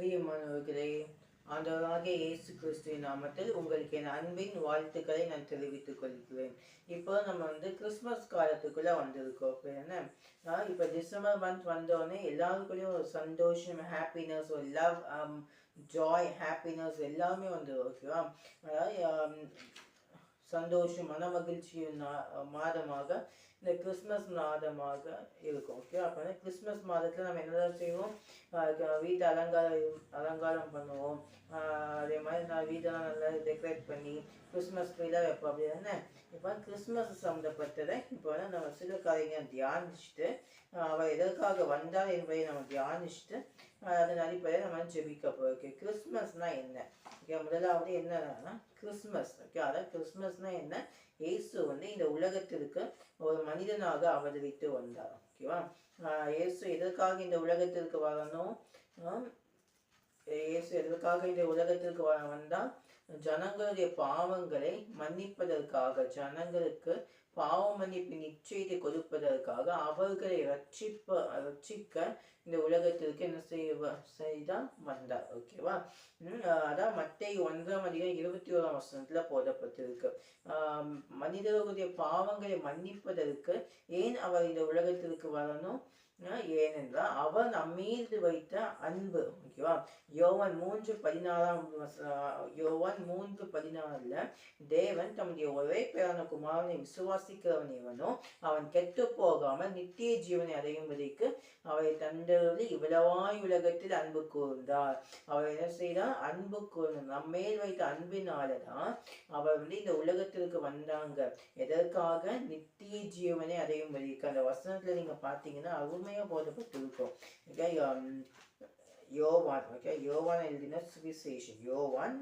பிரியமானவர்களே ஆண்டவராக இயேசு கிறிஸ்துவின் நாமத்தில் உங்களுக்கு என் அன்பின் வாழ்த்துக்களை நான் தெரிவித்துக் கொள்கிறேன். இப்போ நம்ம வந்து கிறிஸ்மஸ் காலத்துக்குள்ளே வந்திருக்கோம். இப்போ என்ன? நான் இப்போ டிசம்பர் மந்த் வந்தோடனே எல்லாருக்குள்ளேயும் ஒரு சந்தோஷம் ஹாப்பினஸ் ஒரு லவ் ஜாய் ஹாப்பினஸ் எல்லாமே வந்து ஓகேவா அதாவது um, சந்தோஷம் மன மகிழ்ச்சியும் மாதமாக இந்த கிறிஸ்மஸ் மாதமாக இருக்கும். ஓகே அப்போ வந்து கிறிஸ்மஸ் மாதத்தில் நம்ம என்னதான் செய்வோம்? வீட்டை அலங்காரம் அலங்காரம் பண்ணுவோம். அதே மாதிரி நான் வீட்டெல்லாம் நல்லா டெக்கரேட் பண்ணி கிறிஸ்மஸ் ட்ரீலாம் வைப்போம். அப்படி தானே? இப்போ கிறிஸ்மஸ் சம்மந்தப்பட்டதை இப்போ வந்து நம்ம சில கலைஞர் தியானிச்சுட்டு அவள் அவர் எதற்காக வந்தார் என்பதை நம்ம தியானிச்சுட்டு அதன் அடிப்படையில் நம்ம ஜெபிக்க போகிறோம் ஓகே கிறிஸ்மஸ்னால் என்ன? ஓகே முதலாவது என்னன்னா கிறிஸ்மஸ். ஓகே அதான் கிறிஸ்மஸ்னால் என்ன? இயேசு வந்து இந்த உலகத்திற்கு ஒரு மனிதனாக அவதரித்து வந்தார். ஓகேவா? ஆஹ் இயேசு எதற்காக இந்த உலகத்திற்கு வரணும் இயேசு எதற்காக இந்த உலகத்திற்கு வர வந்தால் ஜனங்களுடைய பாவங்களை மன்னிப்பதற்காக ஜனங்களுக்கு பாவ மன்னிப்பு நிச்சயத்தை கொடுப்பதற்காக அவர்களை ரட்சிப்ப ரட்சிக்க இந்த உலகத்திற்கு என்ன செய்வ செய்தான் வந்தார் ஓகேவா அதான் மத்திய ஒன்றாம் அதிகம் இருபத்தி ஓராம் வசனத்துல போதப்பட்டிருக்கு. மனிதர்களுடைய பாவங்களை மன்னிப்பதற்கு ஏன் அவர் இந்த உலகத்திற்கு வரணும்? ஏனென்றால் அவர் நம்மீது வைத்த அன்பு. ஓகேவா யோவன் மூன்று பதினாறாம் யோவன் மூன்று பதினாறுல தேவன் தம்முடைய ஒரே பேரான குமாரனை விசுவாசிக்கிறவன் எவனோ அவன் கெட்டு போகாமல் நித்திய ஜீவனை அடையும்படிக்கு அவரை தந்தருளி இவ்வளவாய் உலகத்தில் அன்பு கூர்ந்தார் அவர் என்ன செய்தார் அன்பு கூர்ந்தார் நம்மேல் வைத்த அன்பினால தான் அவர் வந்து இந்த உலகத்திற்கு வந்தாங்க எதற்காக நித்திய ஜீவனை அடையும்படிக்கு அந்த வசனத்துல நீங்க பார்த்தீங்கன்னா அருமையா போதப்பட்டிருக்கும் ஓகே யோவான் ஓகே யோவான் எழுதின சுவிசேஷம் யோவான்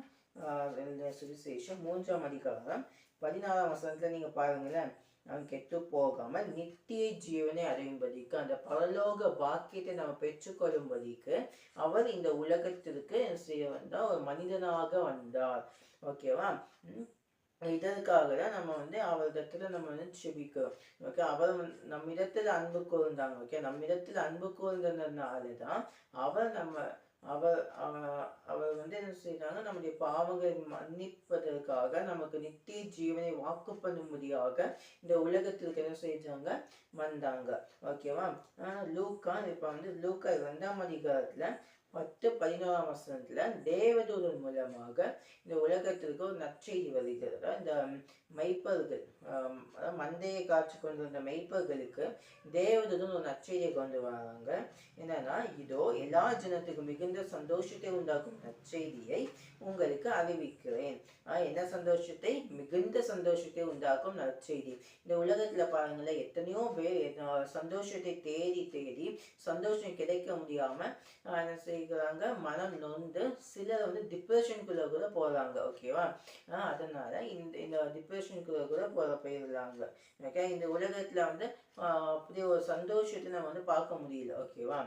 எழுதின சுவிசேஷம் மூன்றாம் அதிகாரம் பதினாறாம் வசனத்துல நீங்க பாருங்களேன் நாம் கெட்டு போகாமல் நித்திய ஜீவனை அடையும்படிக்கு அந்த பரலோக பாக்கியத்தை நம்ம பெற்றுக்கொள்ளும்படிக்கு அவர் இந்த உலகத்திற்கு செய்ய வந்தால் ஒரு மனிதனாக வந்தார். ஓகேவா இதற்காக தான் நம்ம வந்து அவரிடத்துல நம்ம வந்து செபிக்கிறோம். ஓகே அவர் நம்ம நம்மிடத்தில் அன்பு கூர்ந்தாங்க. ஓகே நம்மிடத்தில் அன்பு கூர்ந்ததுனால தான் அவர் நம்ம அவர் அவர் வந்து என்ன செய்கிறாங்க நம்முடைய பாவங்களை மன்னிப்பதற்காக நமக்கு நித்திய ஜீவனை வாக்கு பண்ணும்படியாக இந்த உலகத்திற்கு என்ன செஞ்சாங்க வந்தாங்க. ஓகேவா ஆஹ் லூக்கா இப்போ வந்து லூக்கா இரண்டாம் அதிகாரத்தில் பத்து பதினோராம் வசனத்தில் தேவதூதன் மூலமாக இந்த உலகத்திற்கு ஒரு நற்செய்தி வருகிறது. இந்த மெய்ப்பர்கள் மந்தையை காட்சி கொண்டு வந்த மெய்ப்பர்களுக்கு தேவதூதன் ஒரு நற்செய்தியை கொண்டு வராங்க. என்னன்னா இதோ எல்லா ஜனத்துக்கும் மிகுந்த சந்தோஷத்தை உண்டாக்கும் நற்செய்தியை உங்களுக்கு அறிவிக்கிறேன். என்ன சந்தோஷத்தை? மிகுந்த சந்தோஷத்தை உண்டாக்கும் நற்செய்தி. இந்த உலகத்தில் பாருங்களேன் எத்தனையோ பேர் சந்தோஷத்தை தேடி தேடி சந்தோஷம் கிடைக்க முடியாமல் என்ன என்ன பண்ணிக்கிறாங்க மனம் நொந்து சிலர் வந்து டிப்ரெஷனுக்குள்ளே கூட போறாங்க ஓகேவா ஆஹ் அதனால இந்த இந்த டிப்ரெஷனுக்குள்ள கூட போற போயிடுறாங்க. ஓகே இந்த உலகத்துல வந்து ஆஹ் அப்படி ஒரு சந்தோஷத்தை நம்ம வந்து பார்க்க முடியல ஓகேவா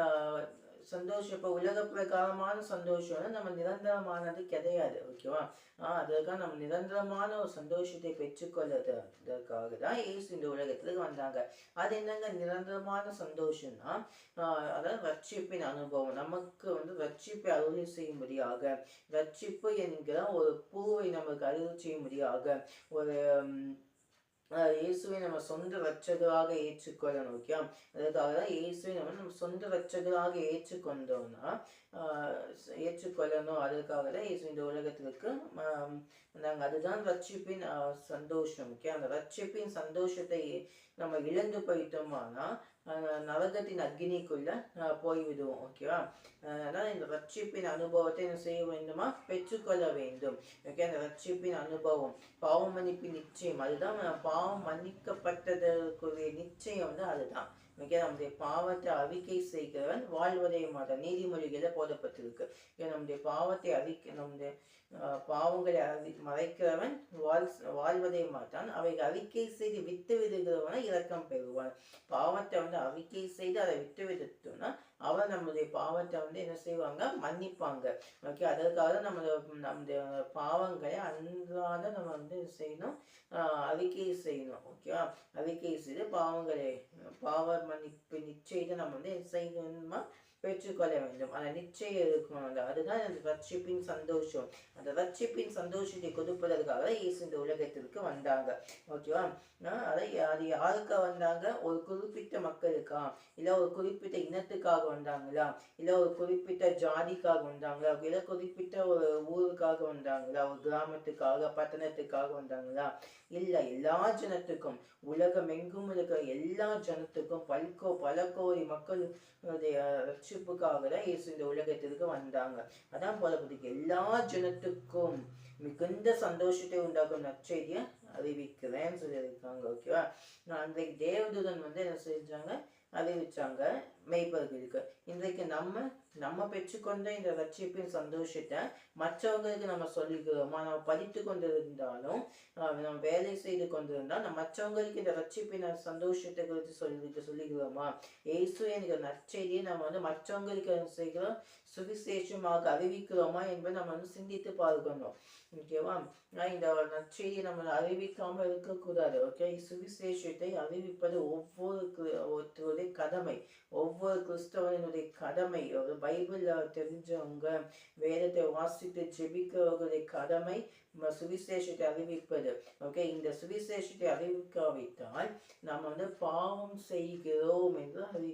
ஆஹ் சந்தோஷம். இப்போ உலக பிரகாரமான சந்தோஷம் வந்து நம்ம நிரந்தரமானது கிடையாது ஓகேவா ஆஹ் அதற்காக நம்ம நிரந்தரமான ஒரு சந்தோஷத்தை பெற்றுக்கொள்வதற்காக தான் ஏசு இந்த உலகத்துக்கு வந்தாங்க. அது என்னங்க? நிரந்தரமான சந்தோஷம்னா அதாவது ரட்சிப்பின் அனுபவம். நமக்கு வந்து ரட்சிப்பை அருளி செய்யும்படியாக ரட்சிப்பு என்கிற ஒரு பூவை நமக்கு அருள் செய்யும்படியாக ஒரு இயேசுவை நம்ம சொந்த ரட்சகராக ஏற்றுக்கொள்ளணும் ஓகே அதுக்காக தான் இயேசுவை நம்ம நம்ம சொந்த ரட்சகராக ஏற்றுக்கொண்டோம்னா ஏற்றுக்கொள்ளணும். அதுக்காக தான் இயேசு இந்த உலகத்திற்கு நாங்கள் அதுதான் ரட்சிப்பின் சந்தோஷம். ஓகே? அந்த ரட்சிப்பின் சந்தோஷத்தை நம்ம இழந்து போயிட்டோமானா நரகத்தின் அக்னிக்குள்ள போய்விடுவோம் ஓகேவா அதனால் இந்த ரட்சிப்பின் அனுபவத்தை என்ன செய்ய வேண்டுமா? பெற்றுக்கொள்ள வேண்டும் ஓகே அந்த ரட்சிப்பின் அனுபவம் பாவம் மன்னிப்பின் நிச்சயம் அதுதான் பாவம் மன்னிக்கப்பட்டதற்குரிய நிச்சயம் வந்து அதுதான் ஓகே நம்முடைய பாவத்தை அறிக்கை செய்கிறவன் வாழ்வதை மாதம் நீதிமொழிகளை போதப்பட்டிருக்கு ஓகே நம்முடைய பாவத்தை அறிக்கை நம்முடைய பாவங்களை அறி மறைக்கிறவன் வாழ் வாழ்வதை மாட்டான் அவை அறிக்கை செய்து விட்டு விடுகிறவனை இரக்கம் பெறுவான். பாவத்தை வந்து அறிக்கை செய்து அதை விட்டு விடுத்தோம்னா அவன் நம்முடைய பாவத்தை வந்து என்ன செய்வாங்க? மன்னிப்பாங்க. ஓகே அதற்காக நம்ம நம்முடைய பாவங்களை அன்றாட நம்ம வந்து செய்யணும்? அறிக்கை செய்யணும். ஓகேவா அறிக்கை செய்து பாவங்களை பாவ மன்னிப்பு நிச்சயத்தை நம்ம வந்து செய்யணுமா பெற்றுக்கொள்ள வேண்டும் அந்த நிச்சயம் இருக்கணும் அதுதான் அந்த ரட்சிப்பின் சந்தோஷம் அந்த ரட்சிப்பின் சந்தோஷத்தை கொடுப்பதற்காக இயேசு இந்த உலகத்திற்கு வந்தாங்க ஓகேவா அதை அது யாருக்கா வந்தாங்க ஒரு குறிப்பிட்ட மக்களுக்கா இல்ல ஒரு குறிப்பிட்ட இனத்துக்காக வந்தாங்களா இல்ல ஒரு குறிப்பிட்ட ஜாதிக்காக வந்தாங்களா இல்லை குறிப்பிட்ட ஒரு ஊருக்காக வந்தாங்களா ஒரு கிராமத்துக்காக பட்டணத்துக்காக வந்தாங்களா இல்ல எல்லா ஜனத்துக்கும் உலகம் எங்கும் இருக்கிற எல்லா ஜனத்துக்கும் பல்கோ பல கோடி மக்களுடைய ரட்சிப்புக்காக தான் இயேசு இந்த உலகத்திற்கு வந்தாங்க. அதான் போலப்பட்டிருக்கு எல்லா ஜனத்துக்கும் மிகுந்த சந்தோஷத்தை உண்டாக்கும் நற்செய்தியை அறிவிக்கிறேன்னு சொல்லியிருக்காங்க ஓகேவா நான் அன்றைக்கு தேவதூதன் வந்து என்ன செஞ்சாங்க? அறிவிச்சாங்க மெய்ப்பர்களுக்கு இன்றைக்கு நம்ம நம்ம பெற்றுக்கொண்ட இந்த ரட்சிப்பின் சந்தோஷத்தை மற்றவங்களுக்கு நம்ம சொல்லிக்கிறோமா? நம்ம படித்து கொண்டிருந்தாலும் நம்ம வேலை செய்து கொண்டிருந்தால் நம்ம மற்றவங்களுக்கு இந்த ரட்சிப்பின் சந்தோஷத்தை குறித்து சொல்லி சொல்லிக்கிறோமா? ஏசு என்கிற நற்செய்தியை நம்ம வந்து மற்றவங்களுக்கு செய்கிறோம் சுவிசேஷமாக அறிவிக்கிறோமா என்பதை நம்ம வந்து சிந்தித்து பார்க்கணும். ஓகேவா? இந்த நற்செய்தியை நம்ம அறிவிக்காம இருக்கக்கூடாது ஓகே? சுவிசேஷத்தை அறிவிப்பது ஒவ்வொரு ஒருத்தருடைய கடமை ஒவ்வொரு ஒவ்வொரு கிறிஸ்தவனுடைய கடமை ஒரு பைபிள் தெரிஞ்சவங்க வேதத்தை வாசித்து ஜெபிக்கிறவர்களுடைய கடமை சுவிசேஷத்தை அறிவிப்பது. ஓகே இந்த சுவிசேஷத்தை அறிவிக்காவிட்டால் நாம் வந்து பாவம் செய்கிறோம் என்று அறி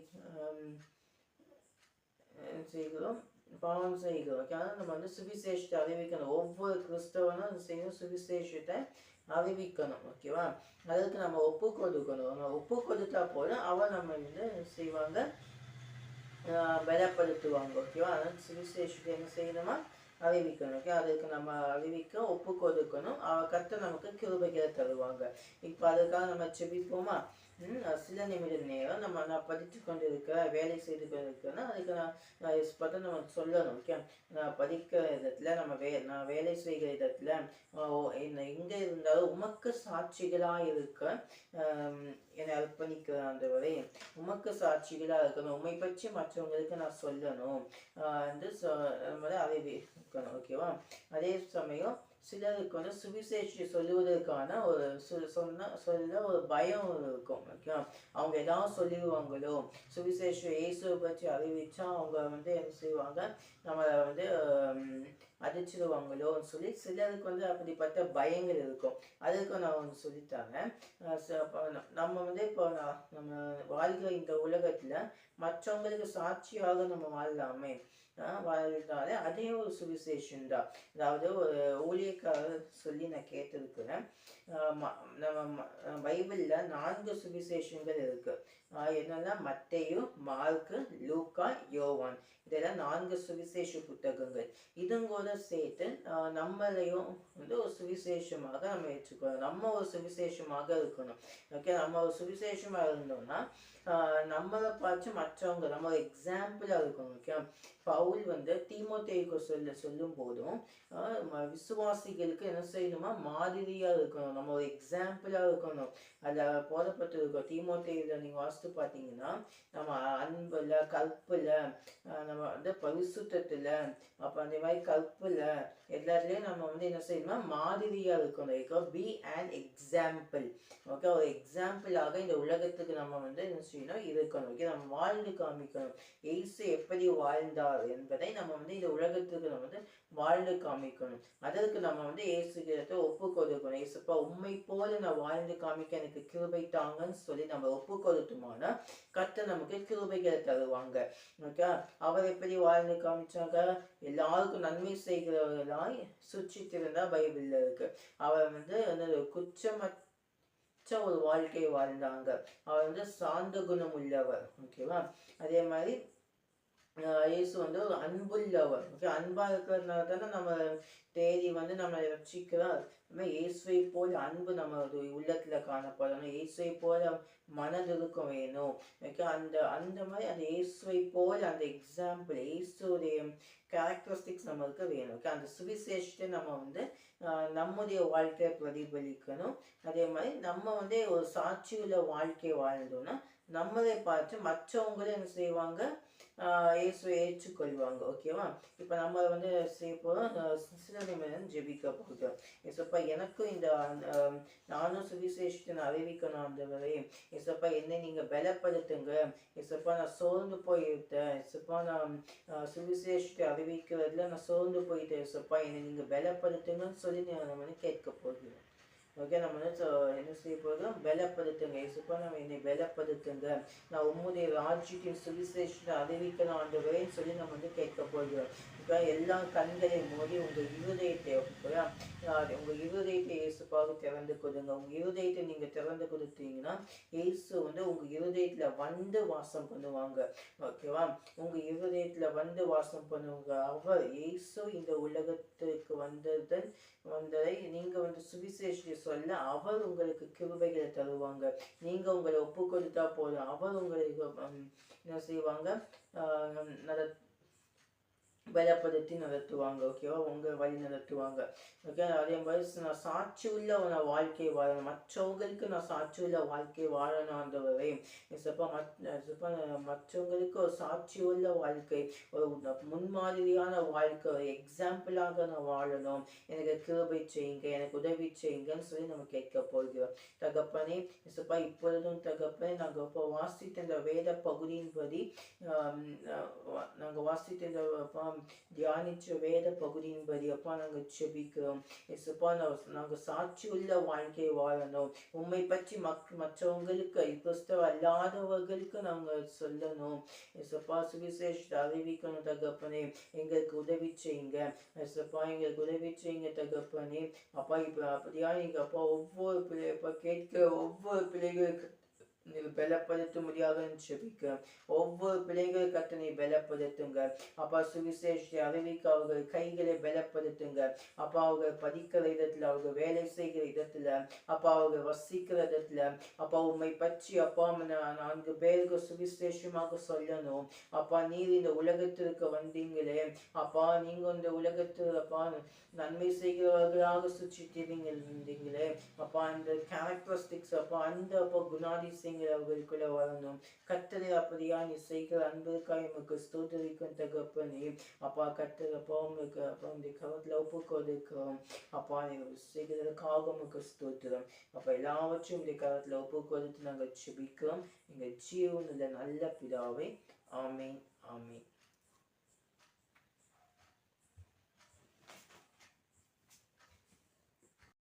செய்கிறோம். பாவம் செய்கிறோம். ஓகே ஆனால் நம்ம வந்து சுவிசேஷத்தை அறிவிக்கணும். ஒவ்வொரு கிறிஸ்தவனும் செய்யணும் சுவிசேஷத்தை அறிவிக்கணும் ஓகேவா அதுக்கு நம்ம ஒப்பு கொடுக்கணும் நம்ம ஒப்பு கொடுத்தா போதும். அவ நம்ம வந்து செய்வாங்க ஆஹ் பலப்படுத்துவாங்க ஓகேவா அதனால சுவிசேஷத்தை என்ன செய்யணுமா அறிவிக்கணும் ஓகே அதுக்கு நம்ம அறிவிக்க ஒப்பு கொடுக்கணும் அவ கற்று நமக்கு கிருபைகளை தருவாங்க. இப்போ அதுக்காக நம்ம செபிப்போமா சில நிமிட நேரம் நம்ம நான் படித்து கொண்டு இருக்கிறேன் வேலை செய்து கொண்டு அதுக்கு நான் நான் நம்ம சொல்லணும் ஓகே? நான் படிக்கிற இடத்துல நம்ம வே நான் வேலை செய்கிற இடத்துல ஓ- என்ன எங்கே இருந்தாலும் உமக்கு சாட்சிகளாக இருக்க என்னை அர்ப்பணிக்கிறேன் ஆண்டவரே. உமக்கு சாட்சிகளாக இருக்கணும். உண்மை பற்றி மற்றவங்களுக்கு நான் சொல்லணும். ஆஹ் வந்து சொ- நம்ம இருக்கணும் ஓகேவா? அதே சமயம் சிலருக்கு வந்து சுவிசேஷி சொல்லுவதற்கான ஒரு சொ- சொன்ன சொல்ல ஒரு பயம் இருக்கும் ஓகேவா அவங்க ஏதாவது சொல்லிடுவாங்களோ சுவிசேஷம் இயேசுவை பற்றி அறிவிச்சா அவங்க வந்து என்ன செய்வாங்க? நம்மளை வந்து அடிச்சிருவாங்களோன்னு அடிச்சிடுவாங்களோன்னு சொல்லி சிலருக்கு வந்து அப்படிப்பட்ட பயங்கள் இருக்கும். அதுக்கு நான் ஒன்று சொல்லித்தாங்க ச- நம்ம வந்து இப்போ நம்ம வாழ்கிற இந்த உலகத்தில் மற்றவங்களுக்கு சாட்சியாக நம்ம வாழலாமே? வாழ்ந்தாலே அதே ஒரு சுவிசேஷன் தான் அதாவது ஒரு ஊழிய சொல்லி நான் கேட்டிருக்கிறேன். ஆஹ் நம்ம நான்கு சுவிசேஷங்கள் இருக்கு. என்னென்னா என்னன்னா மார்க்கு லூக்கா யோவான். இதெல்லாம் நான்கு சுவிசேஷ புத்தகங்கள். இதுங்கூட சேர்த்து நம்மளையும் வந்து ஒரு சுவிசேஷமாக நம்ம ஏற்றுக்கணும். நம்ம ஒரு சுவிசேஷமாக இருக்கணும். ஓகே நம்ம ஒரு சுவிசேஷமா இருந்தோம்னா ஆஹ் நம்மளை பார்த்து மற்றவங்க நம்ம ஒரு எக்ஸாம்பிளா இருக்கணும். ஓகே பவுல் வந்து தீமோத்தேயுக்கு சொல்ல சொல்லும் போதும் ஆஹ் விசுவாசிகளுக்கு என்ன செய்யணுமா? மாதிரியா இருக்கணும். நம்ம ஒரு எக்ஸாம்பிளா இருக்கணும். அதில் போதப்பட்டு இருக்கோம் தீமோத்தேயுல நீங்கள் வாசித்து பார்த்தீங்கன்னா நம்ம அன்புல கற்புல ஆஹ் நம்ம வந்து பரிசுத்தத்துல அப்போ அந்த மாதிரி கற்புல எல்லாத்துலயும் நம்ம வந்து என்ன செய்யணுமா? மாதிரியா இருக்கணும். பி அண்ட் எக்ஸாம்பிள் ஓகே ஒரு எக்ஸாம்பிளாக இந்த உலகத்துக்கு நம்ம வந்து என்ன செய்யணும்? இருக்கணும். ஓகே நம்ம வாழ்ந்து காமிக்கணும். இயேசு எப்படி வாழ்ந்தார் என்பதை நம்ம வந்து இந்த உலகத்துக்கு நம்ம வந்து வாழ்ந்து காமிக்கணும். அதற்கு நம்ம வந்து ஏசு கிட்ட ஒப்பு கொடுக்கணும் இயேசுப்பா உண்மை போல நான் வாழ்ந்து காமிக்க எனக்கு கிருபை தாங்கன்னு சொல்லி நம்ம ஒப்பு கொடுத்தோம்னா கர்த்தர் நமக்கு கிருபைகளை தருவாங்க. ஓகே? அவர் எப்படி வாழ்ந்து காமிச்சாங்க? எல்லாருக்கும் நன்மை செய்கிறவர்களாய் சுற்றித்திருந்தா பைபிள்ல இருக்கு. அவர் வந்து என்னது குற்றமற்ற ஒரு வாழ்க்கை வாழ்ந்தாங்க. அவர் வந்து சாந்த குணம் உள்ளவர் ஓகேவா? அதே மாதிரி இயேசு வந்து ஒரு அன்புள்ளவர். ஓகே அன்பாக இருக்கிறதுனால தானே நம்ம தேடி வந்து நம்ம ரசிக்கிறார் நம்ம இயேசுவை போல் அன்பு நம்ம உள்ளத்தில் காணப்படணும் இயேசுவை போல மனதிருக்கம் வேணும். ஓகே அந்த அந்த மாதிரி அந்த இயேசுவை போல் அந்த எக்ஸாம்பிள் இயேசுடைய கேரக்டரிஸ்டிக்ஸ் நம்மளுக்கு வேணும். ஓகே அந்த சுவிசேஷத்தை நம்ம வந்து நம்முடைய வாழ்க்கையை பிரதிபலிக்கணும். அதே மாதிரி நம்ம வந்து ஒரு சாட்சியுள்ள வாழ்க்கை வாழ்ந்தோம்னா நம்மளை பார்த்து மற்றவங்களும் என்ன செய்வாங்க? இயேசுவை ஏற்றுக்கொள்வாங்க ஓகேவா? இப்போ நம்ம வந்து செய்ய போகிறோம் ஜெபிக்க போகிறோம் ஏசப்பா எனக்கும் இந்த நானும் சுவிசேஷத்தை அறிவிக்கணும் ஆண்டவரே. ஏசப்பா என்னை நீங்கள் பலப்படுத்துங்க. ஏசப்பா நான் சோர்ந்து போயிருக்கேன் ஏசப்பா நான் சுவிசேஷத்தை அறிவிக்கிறதுல நான் சோர்ந்து போயிட்டேன். ஏசப்பா என்னை நீங்கள் பலப்படுத்துங்கன்னு சொல்லி நான் வந்து கேட்க போகிறேன். ஓகே நம்ம வந்து சொ- என்ன செய்ய போகிறோம் பலப்படுத்துங்க. நம்ம என்னை பலப்படுத்துங்க. நான் உம்முடைய ராஜ்யத்தின் சுவிசேஷத்தை அறிவிக்கணும் ஆண்டவரேன்னு சொல்லி நம்ம வந்து கேட்க போகிறோம். இப்போ எல்லா கண்களையும் மூடி உங்கள் இருதயத்தை ஓகேவா? உங்கள் இருதயத்தை இயேசுப்பாக திறந்து கொடுங்க. உங்கள் இருதயத்தை நீங்கள் திறந்து கொடுத்தீங்கன்னா இயேசு வந்து உங்கள் இருதயத்தில் வந்து வாசம் பண்ணுவாங்க. ஓகேவா? உங்கள் இருதயத்தில் வந்து வாசம் பண்ணுவாங்க அவர் இயேசு இந்த உலகத்துக்கு வந்ததன் வந்ததை நீங்கள் வந்து சுவிசேஷத்தை சொல்ல அவர் உங்களுக்கு கிருபைகளை தருவாங்க. நீங்க உங்களை ஒப்பு கொடுத்தா போதும். அவர் உங்களை என்ன செய்வாங்க? நட பலப்படுத்தி நடத்துவாங்க ஓகேவா உங்கள் வழி நடத்துவாங்க ஓகே அதே மாதிரி நான் சாட்சி உள்ள ஒரு வாழ்க்கை வாழணும். மற்றவங்களுக்கு நான் சாட்சி உள்ள வாழ்க்கை வாழணுன்றவரை ஆண்டவரே. மத் மற்றவங்களுக்கு ஒரு சாட்சி உள்ள வாழ்க்கை ஒரு முன்மாதிரியான வாழ்க்கை ஒரு எக்ஸாம்பிளாக நான் வாழணும். எனக்கு கிருபை செய்யுங்க எனக்கு உதவி செய்யுங்கன்னு சொல்லி நம்ம கேட்க போகிறோம். தகப்பனே சப்பா இப்பொழுதும் தகப்பனே நாங்கள் இப்போ வாசித்த இந்த வேத பகுதியின்படி நாங்கள் வாசித்த இந்த நாம் தியானிச்ச வேத பகுதியின்படி அப்பா நாங்கள் செபிக்கிறோம் இயேசுப்பா நாங்கள் நாங்க சாட்சி உள்ள வாழ்க்கையை வாழணும் உண்மை பற்றி மக் மற்றவங்களுக்கு கிறிஸ்தவ அல்லாதவர்களுக்கு நாங்க சொல்லணும் இயேசுப்பா சுவிசேஷத்தை அறிவிக்கணும் தகப்பனே எங்களுக்கு உதவி செய்யுங்க இயேசுப்பா எங்களுக்கு உதவி செய்யுங்க தகப்பனே அப்பா இப்ப அப்படியா எங்க அப்பா ஒவ்வொரு பிள்ளை இப்போ கேட்க ஒவ்வொரு பிள்ளைகளுக்கு நீ பலப்படுத்த முடியாதுன்னு செபிக்க. ஒவ்வொரு பிள்ளைகள் கத்தனை பலப்படுத்துங்க. அப்பா சுவிசேஷத்தை அறிவிக்க அவர்கள் கைகளை பலப்படுத்துங்க. அப்பா அவர்கள் படிக்கிற இடத்துல அவர்கள் வேலை செய்கிற இடத்துல அப்பா அவர்கள் வசிக்கிற இடத்துல அப்பா உண்மை பற்றி அப்பா நான்கு பேருக்கு சுவிசேஷமாக சொல்லணும். அப்பா நீர் இந்த உலகத்திற்கு வந்தீங்களே. அப்பா நீங்க இந்த உலகத்தில் அப்பா நன்மை செய்கிறவர்களாக சுற்றிட்டீங்க இருந்தீங்களே அப்பா அந்த கேரக்டரிஸ்டிக்ஸ் அப்பா அந்த அப்பா குணாதிசயங்கள் அவர்களுக்குள்ள வாழணும் கத்தரை அப்படியா நீ செய்கிற அன்பிற்காக எமக்கு ஸ்தோத்தரிக்கும் தகப்பனே. அப்பா கத்தர் அப்பா உங்களுக்கு அப்பா இந்த கவத்தில் ஒப்பு கொடுக்கிறோம் அப்பா நீங்கள் செய்கிறதுக்காக உமக்கு ஸ்தோத்திரம். அப்பா எல்லாவற்றையும் இந்த கவத்தில் ஒப்பு கொடுத்து நாங்கள் செபிக்கிறோம் எங்கள் ஜீவனில் நல்ல பிதாவை ஆமை ஆமை